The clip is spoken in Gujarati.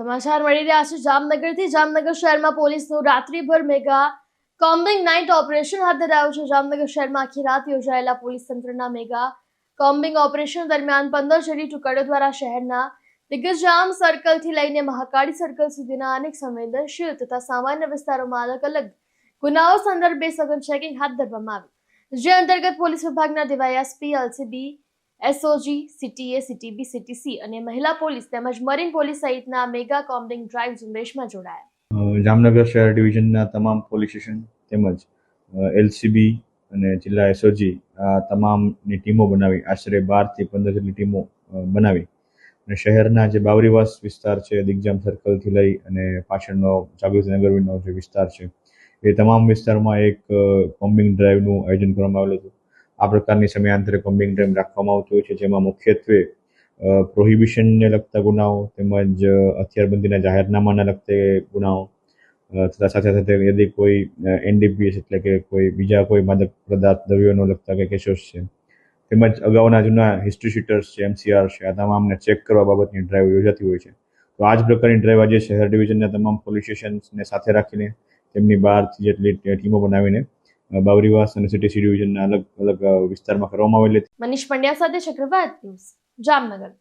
સમાચાર મળી રહ્યા છે. જામનગરથી જામનગર શહેરમાં પોલીસનું રાત્રિભર મેગા કોમ્બિંગ નાઇટ ઓપરેશન હાથ ધરાયું છે. જામનગર શહેરમાં આખી રાત યોજાયેલા પોલીસ તંત્રના મેગા કોમ્બિંગ ઓપરેશન દરમિયાન પંદર જેટલી ટુકડીઓ દ્વારા શહેરના દિગ્ગજામ સર્કલથી લઈને મહાકાળી સર્કલ સુધીના અનેક સંવેદનશીલ તથા સામાન્ય વિસ્તારોમાં અલગ અલગ ગુનાઓ સંદર્ભે સઘન ચેકિંગ હાથ ધરવામાં આવ્યું જે અંતર્ગત પોલીસ વિભાગના DYSP, LCB SOG CTA CTB CTC અને મહિલા પોલીસ તેમજ મરીન પોલીસ સહિતના મેગા કોમ્બિંગ ડ્રાઈવ ઝુંબેશમાં જોડાયા. જામનગર શહેર ડિવિઝનના તમામ પોલીસ સ્ટેશન તેમજ એલસીબી અને જિલ્લા એસઓજી આ તમામની ટીમો બનાવી, આશરે બારથી પંદર જેટલી ટીમો બનાવી. અને શહેરના જે બાવરીવાસ વિસ્તાર છે, દિગ્જામ સર્કલથી લઈ અને પાછળનો જાગૃતિ નગરનો જે વિસ્તાર છે, એ તમામ વિસ્તારમાં એક કોમ્બિંગ ડ્રાઈવનું આયોજન કરવામાં આવેલું હતું. આ પ્રકારની સમયાંતરે કોમ્બિંગ ડ્રાઈવ રાખવામાં આવતું હોય છે, જેમાં મુખ્યત્વે પ્રોહિબિશનને લગતા ગુનાઓ તેમજ હથિયારબંધીના જાહેરનામાને લગતે ગુનાઓ તથા સાથે સાથે યદિ કોઈ એનડીપીએસ એટલે કે કોઈ બીજા કોઈ માદક પદાર્થ દ્રવ્યોનો લગતા કે કેસોસ છે. તેમજ અગાઉના જૂના હિસ્ટ્રી શીટર્સ છે એમસીઆર છે, આ તમામને ચેક કરવા બાબતની ડ્રાઈવ યોજાતી હોય છે. તો આ જ પ્રકારની ડ્રાઈવ આજે શહેર ડિવિઝનના તમામ પોલીસ સ્ટેશન્સને સાથે રાખીને તેમની બહારથી જેટલી ટીમો બનાવીને બાવરીવાસ અને સિટી સી ડિવિઝનના અલગ અલગ વિસ્તારમાં કરવામાં આવેલી હતી. મનીષ પંડ્યા સાથે ચક્રવાત ન્યૂઝ, જામનગર.